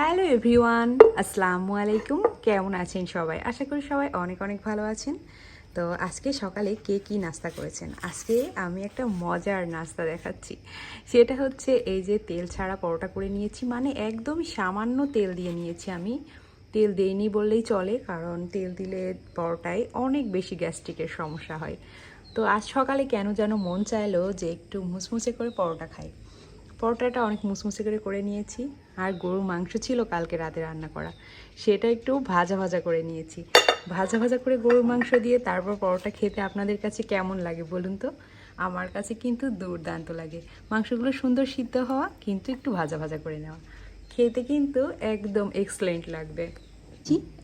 Hello everyone, আসসালামু আলাইকুম। কেমন আছেন সবাই? আশা করি সবাই অনেক অনেক ভালো আছেন। তো আজকে সকালে কে কি নাস্তা করেছেন? আজকে আমি একটা মজার নাস্তা দেখাচ্ছি। সেটা হচ্ছে এই যে তেল ছাড়া পরোটা করে নিয়েছি মানে একদম সামান্য তেল দিয়ে নিয়েছি আমি। তেল দেইনি বললেই চলে, কারণ তেল দিলে পরোটায় অনেক বেশি গ্যাস্ট্রিকের সমস্যা হয়। তো আজ সকালে কেন যেন মন চাইলো যে একটু মুসমুসে করে পরোটা খাই। পরোটাটা অনেক মুসমুসে করে করে নিয়েছি। আর গরুর মাংস ছিল কালকে রাতে রান্না করা। সেটা একটু ভাজা ভাজা করে নিয়েছি। ভাজা ভাজা করে গরুর মাংস দিয়ে তারপর পরোটা খেতে আপনাদের কাছে কেমন লাগে বলুন তো? আমার কাছে কিন্তু দুর্দান্ত লাগে। মাংসগুলো সুন্দর সিদ্ধ হওয়া, কিন্তু একটু ভাজা ভাজা করে নেওয়া। খেতে কিন্তু একদম এক্সেলেন্ট লাগবে।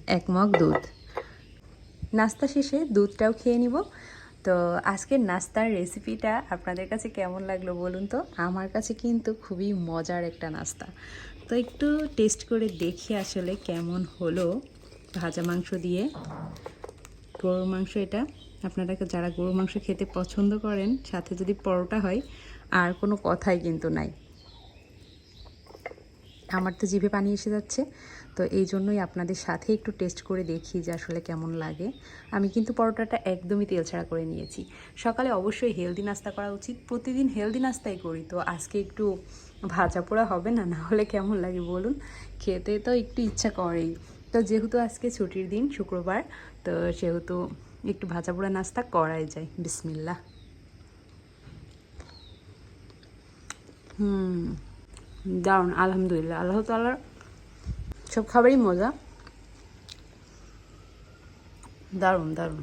এক মগ দুধ। নাস্তা শেষে দুধটাও খেয়ে নিব। তো আজকের নাস্তার রেসিপিটা আপনাদের কাছে কেমন লাগল বলুন তো? আমার কাছে কিন্তু খুবই মজার একটা নাস্তা। তো একটু টেস্ট করে দেখি আসলে কেমন হলো ভাজা মাংস দিয়ে। গরুর মাংস এটা। আপনারা যারা গরুর মাংস খেতে পছন্দ করেন, সাথে যদি পরোটা হয়, আর কোনো কথাই কিন্তু নাই। আমার তো জিভে পানি এসে যাচ্ছে, তো এই জন্যই আপনাদের সাথে একটু টেস্ট করে দেখি যে আসলে কেমন লাগে। আমি কিন্তু পরোটাটা একদমই তেল ছাড়া করে নিয়েছি। সকালে অবশ্যই হেলদি নাস্তা করা উচিত। প্রতিদিন হেলদি নাস্তাই করি তো আজকে একটু ভাজা পোড়া হবে না? না হলে কেমন লাগে বলুন? খেতে তো একটু ইচ্ছা করেই। তো যেহেতু আজকে ছুটির দিন, শুক্রবার, তো সেহেতু একটু ভাজা পোড়া নাস্তা করাই যায়। বিসমিল্লা হুম। দারুণ আলহামদুলিল্লাহ আল্লাহ তালার সব খাবারই মজা। দারুণ দারুণ।